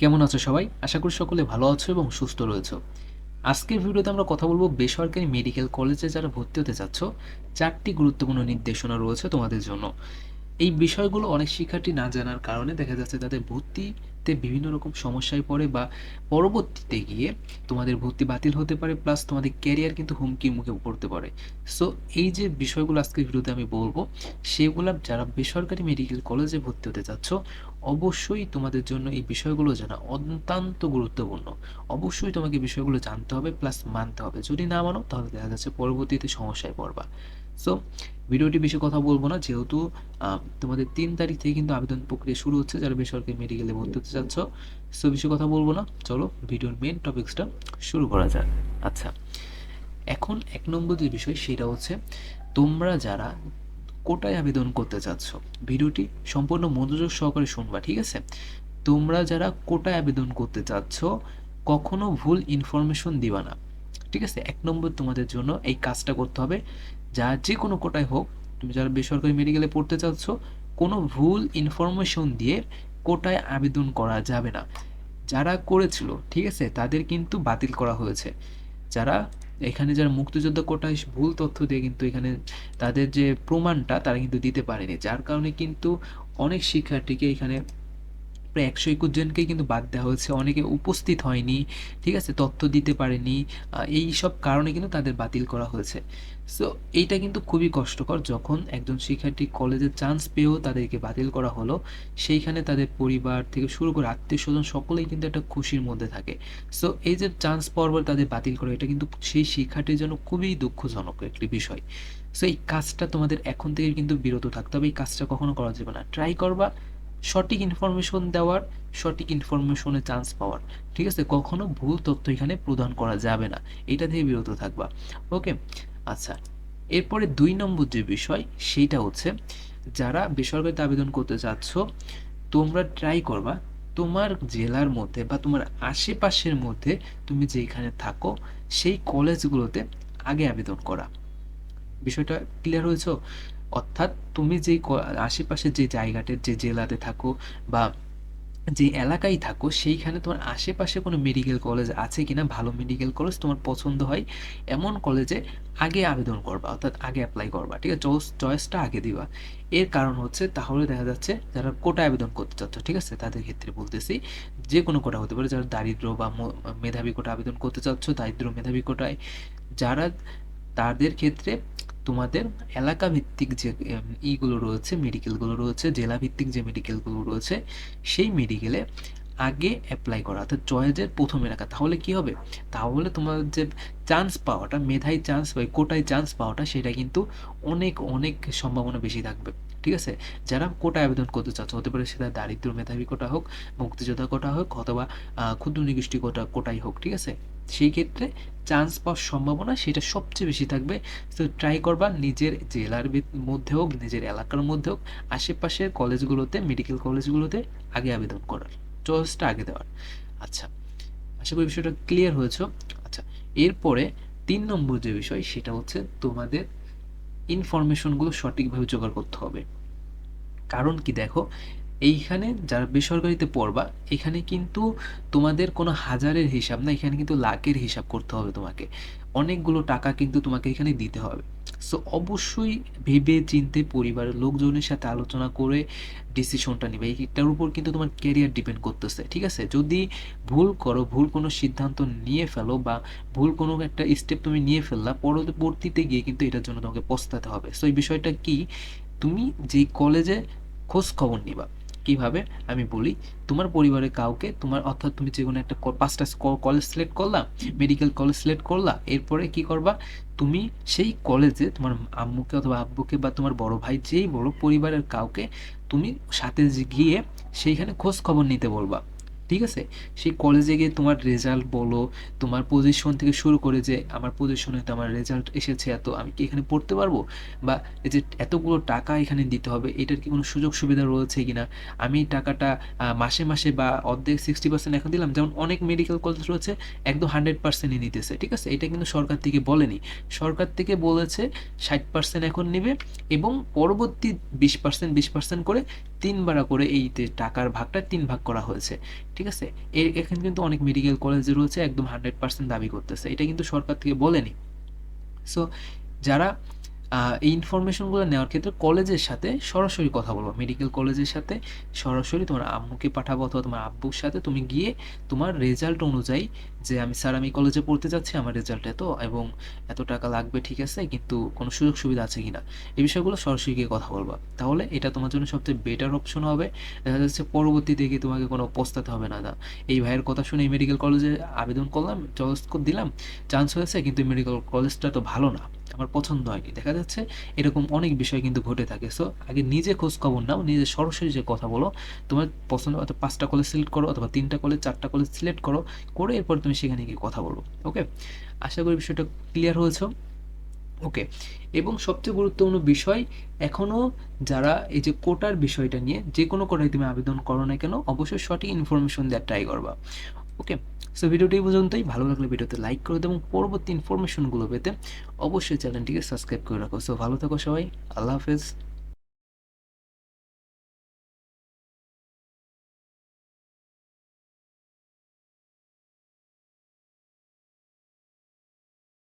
কেমন আছো সবাই? আশা করি সকলে ভালো আছো এবং সুস্থ রয়েছো। আজকের ভিডিওতে আমরা কথা বলব বেসরকারি মেডিকেল কলেজে যারা ভর্তি হতে চাচ্ছ, চারটি গুরুত্বপূর্ণ নির্দেশনা রয়েছে তোমাদের জন্য। এই বিষয়গুলো অনেক শিক্ষার্থী না জানার কারণে দেখা যাচ্ছে তাদের ভর্তিতে বিভিন্ন রকম সমস্যায় পড়ে বা পরবর্তীতে গিয়ে তোমাদের ভর্তি বাতিল হতে পারে প্লাস তোমাদের ক্যারিয়ার কিন্তু হুমকির মুখে পড়তে পারে। সো এই যে বিষয়গুলো আজকের ভিডিওতে আমি বলব, সেগুলো যারা বেসরকারি মেডিকেল কলেজে ভর্তি হতে চাচ্ছ, অবশ্যই তোমাদের জন্য এই বিষয়গুলো জানা অত্যন্ত গুরুত্বপূর্ণ। অবশ্যই তোমাকে বিষয়গুলো জানতে হবে প্লাস মানতে হবে। যদি না মানো, তাহলে দেখা যাচ্ছে পরবর্তীতে সমস্যায় পড়বা। সো ভিডিওটি বেশি কথা বলব না, যেহেতু তোমাদের তিন তারিখ থেকে কিন্তু আবেদন প্রক্রিয়া শুরু হচ্ছে যারা বেসরকারি মেডিকেলে ভর্তি হতে চাচ্ছ। সো বেশি কথা বলব না, চলো ভিডিওর মেন টপিক্সটা শুরু করা যাক। আচ্ছা এখন এক নম্বর যে বিষয় সেটা হচ্ছে, তোমরা যারা কোটায় আবেদন করতে চাচ্ছ, ভিডিওটি সম্পূর্ণ মনোযোগ সহকারে শুনবা, ঠিক আছে? তোমরা যারা কোটায় আবেদন করতে চাচ্ছ, কখনো ভুল ইনফরমেশন দিবা না, ঠিক আছে? এক নম্বর তোমাদের জন্য এই কাজটা করতে হবে যা যে কোনো কোটায় হোক, তুমি যারা বেসরকারি মেডিকেলে পড়তে চাচ্ছ, কোনো ভুল ইনফরমেশন দিয়ে কোটায় আবেদন করা যাবে না। যারা করেছিল, ঠিক আছে, তাদের কিন্তু বাতিল করা হয়েছে। যারা এখানে যারা মুক্তিযোদ্ধা কোটায় ভুল তথ্য দিয়ে কিন্তু এখানে তাদের যে প্রমাণটা, তারা কিন্তু দিতে পারেনি। যার কারণে কিন্তু অনেক শিক্ষার্থীকে এখানে প্রায় একশো একুশ জনকেই কিন্তু বাদ দেওয়া হয়েছে। অনেকে উপস্থিত হয়নি, ঠিক আছে? তথ্য দিতে পারেনি এই সব কারণে কিন্তু তাদের বাতিল করা হয়েছে। সো এইটা কিন্তু খুবই কষ্টকর। যখন একজন শিক্ষার্থী কলেজে চান্স পেয়েও তাদেরকে বাতিল করা হলো, সেইখানে তাদের পরিবার থেকে শুরু করে আত্মীয় স্বজন সকলেই কিন্তু একটা খুশির মধ্যে থাকে। সো এই যে চান্স পাওয়ার পর তাদের বাতিল করা, এটা কিন্তু সেই শিক্ষার্থীর জন্য খুবই দুঃখজনক একটি বিষয়। সো এই কাজটা তোমাদের এখন থেকে কিন্তু বিরত থাকতে হবে। এই কাজটা কখনো করা যাবে না। ট্রাই করবা সঠিক ইনফরমেশন দেওয়ার সঠিক ইনফরমেশনে চান্স পাওয়ার। ঠিক আছে? কখনো ভুল তথ্য এখানে প্রদান করা যাবে না। এটা থেকে বিরত থাকবা। ওকে আচ্ছা। এরপরে দুই নম্বর যে বিষয়, সেইটা হচ্ছে, যারা বেসরকারিতে আবেদন করতে চাচ্ছ, তোমরা ট্রাই করবা, তোমার জেলার মধ্যে বা তোমার আশেপাশের মধ্যে তুমি যেখানে থাকো, সেই কলেজগুলোতে আগে আবেদন করা। বিষয়টা ক্লিয়ার হয়েছে? অর্থাৎ তুমি যেই ক- আশেপাশে যে জায়গাতে যে জেলাতে থাকো বা যে এলাকায় থাকো, সেইখানে তোমার আশেপাশে কোনো মেডিকেল কলেজ আছে কিনা, ভালো মেডিকেল কলেজ তোমার পছন্দ হয়, এমন কলেজে আগে আবেদন করবা, অর্থাৎ আগে অ্যাপ্লাই করবা, ঠিক আছে? চয়েস চয়েসটা আগে দিবা। এর কারণ হচ্ছে, তাহলে দেখা যাচ্ছে, যারা কোটা আবেদন করতে চাচ্ছ, ঠিক আছে? তাদের ক্ষেত্রে বলতেছি, যে কোনো কোটা হতে পারে, যারা দারিদ্র বা মেধাবী কোটা আবেদন করতে চাচ্ছ, দারিদ্র মেধাবী কোটায়, যারা তাদের ক্ষেত্রে তোমাদের এলাকা ভিত্তিক যে ইগুলো রয়েছে মেডিকেলগুলো রয়েছে জেলা ভিত্তিক যে মেডিকেলগুলো রয়েছে, সেই মেডিকেলে আগে অ্যাপ্লাই করা। অর্থাৎ চয়েসের প্রথমে রাখা তাহলে কি হবে? তাহলে তোমার যে চান্স পাওয়াটা মেধায় চান্স বা কোটায় চান্স পাওয়াটা, সেটা কিন্তু অনেক অনেক সম্ভাবনা বেশি থাকবে। ঠিক আছে? যারা কোটায় আবেদন করতে চাচ্ছ, হতে পারে সেটা দারিদ্র মেধাবী কোটা হোক, মুক্তিযোদ্ধা কোটা হোক, অথবা ক্ষুদ্র নিগোষ্ঠী কোটা, কোটাই হোক, ঠিক আছে? সেই ক্ষেত্রে চান্স পাওয়ার সম্ভাবনা সেটা সবচেয়ে বেশি থাকবে। তো ট্রাই করবা নিজের জেলার মধ্যে হোক, নিজের এলাকার মধ্যে হোক, আশেপাশের কলেজগুলোতে মেডিকেল কলেজগুলোতে আগে আবেদন করার। চয়েসটা আগে দেওয়ার। আচ্ছা আশা করি বিষয়টা ক্লিয়ার হয়েছে। আচ্ছা এরপরে তিন নম্বর যে বিষয়, সেটা হচ্ছে তোমাদের ইনফরমেশনগুলো সঠিকভাবে জোগাড় করতে হবে। কারণ কি দেখো, এইখানে যারা বেসরকারিতে পড়বা, এখানে কিন্তু তোমাদের কোনো হাজারের হিসাব না, এখানে কিন্তু লাখের হিসাব করতে হবে তোমাকে। অনেকগুলো টাকা কিন্তু তোমাকে এখানে দিতে হবে। সো অবশ্যই ভেবে চিন্তে পরিবারের লোকজনের সাথে আলোচনা করে ডিসিশনটা নিবে। এইটার উপর কিন্তু তোমার ক্যারিয়ার ডিপেন্ড করতেছে, ঠিক আছে? যদি ভুল করো, ভুল কোনো সিদ্ধান্ত নিয়ে ফেলো বা ভুল কোনো একটা স্টেপ তুমি নিয়ে ফেললা, পরবর্তীতে গিয়ে কিন্তু এটার জন্য তোমাকে পস্তাতে হবে। সো এই বিষয়টা কি? তুমি যেই কলেজে খোঁজ খবর নিবা কীভাবে আমি বলি, তোমার পরিবারের কাউকে তোমার, অর্থাৎ তুমি যে কোনো একটা পাঁচটা কলেজ সিলেক্ট করলা মেডিকেল কলেজ সিলেক্ট করলা, এরপরে কি করবা? তুমি সেই কলেজে তোমার আম্মুকে অথবা আব্বুকে বা তোমার বড় ভাই যেই বড় পরিবারের কাউকে তুমি সাথে গিয়ে সেইখানে খোঁজ খবর নিতে বলবা। ঠিক আছে? সেই কলেজে গিয়ে তোমার রেজাল্ট বলো, তোমার পজিশন থেকে শুরু করে যে আমার পজিশনে তো আমার রেজাল্ট এসেছে, এত আমি কি এখানে পড়তে পারব? বা এই যে এতগুলো টাকা এখানে দিতে হবে, এটার কি কোনো সুযোগ সুবিধা রয়েছে কি না আমি টাকাটা মাসে মাসে বা অর্ধেক সিক্সটি পার্সেন্ট এখন দিলাম, যেমন অনেক মেডিকেল কলেজ রয়েছে, একদম হান্ড্রেড পার্সেন্টই নিতেছে, ঠিক আছে? এটা কিন্তু সরকার থেকে বলেনি। সরকার থেকে বলেছে ষাট পার্সেন্ট এখন নেবে এবং পরবর্তী বিশ পার্সেন্ট বিশ পার্সেন্ট করে তিন বারা করে এই টাকার ভাগটা তিন ভাগ করা হয়েছে। ঠিক আছে? এখানে কিন্তু অনেক মেডিকেল কলেজ রয়েছে, একদম হান্ড্রেড পার্সেন্ট দাবি করতেছে। এটা কিন্তু সরকার থেকে বলেনি। সো যারা এই ইনফরমেশনগুলো নেওয়ার ক্ষেত্রে কলেজের সাথে সরাসরি কথা বলব। মেডিকেল কলেজের সাথে সরাসরি তোমার আম্মুকে পাঠাবো অথবা তোমার আব্বুর সাথে তুমি গিয়ে তোমার রেজাল্ট অনুযায়ী যে আমি স্যার আমি কলেজে পড়তে যাচ্ছি, আমার রেজাল্ট এত এবং এত টাকা লাগবে ঠিক আছে, কিন্তু কোনো সুযোগ সুবিধা আছে কিনা? এই বিষয়গুলো সরাসরি গিয়ে কথা বলবা। তাহলে এটা তোমার জন্য সবচেয়ে বেটার অপশন হবে। দেখা যাচ্ছে পরবর্তীতে গিয়ে তোমাকে কোনো পস্তাতে হবে না। না এই ভাইয়ের কথা শুনে মেডিকেল কলেজে আবেদন করলাম চয়েস দিলাম চান্স হয়েছে, কিন্তু মেডিকেল কলেজটা তো ভালো না, আমার পছন্দ হয়নি। দেখা যাচ্ছে এরকম অনেক বিষয় কিন্তু ঘটে থাকে। সো আগে নিজে খোঁজ খবর নাও, নিজে সরাসরি যে কথা বলো, তোমার পছন্দ অথবা পাঁচটা কলেজ সিলেক্ট করো, অথবা তিনটা কলেজ চারটা কলেজ সিলেক্ট করো, করে এরপর তুমি সেখানে গিয়ে কথা বলব ওকে আশা করি বিষয়টা ক্লিয়ার হয়েছে। ওকে এবং সবচেয়ে গুরুত্বপূর্ণ বিষয় এখনও যারা এই যে কোটার বিষয়টা নিয়ে যে কোনো কোটায় তুমি আবেদন করো না কেন, অবশ্যই সঠিক ইনফরমেশন দেওয়ার ট্রাই করবা ওকে সো ভিডিওটি পর্যন্তই। ভালো লাগলে ভিডিওতে লাইক করে দেবো এবং পরবর্তী ইনফরমেশনগুলো পেতে অবশ্যই চ্যানেলটিকে সাবস্ক্রাইব করে রাখো। সো ভালো থাকো সবাই। আল্লাহ হাফেজ।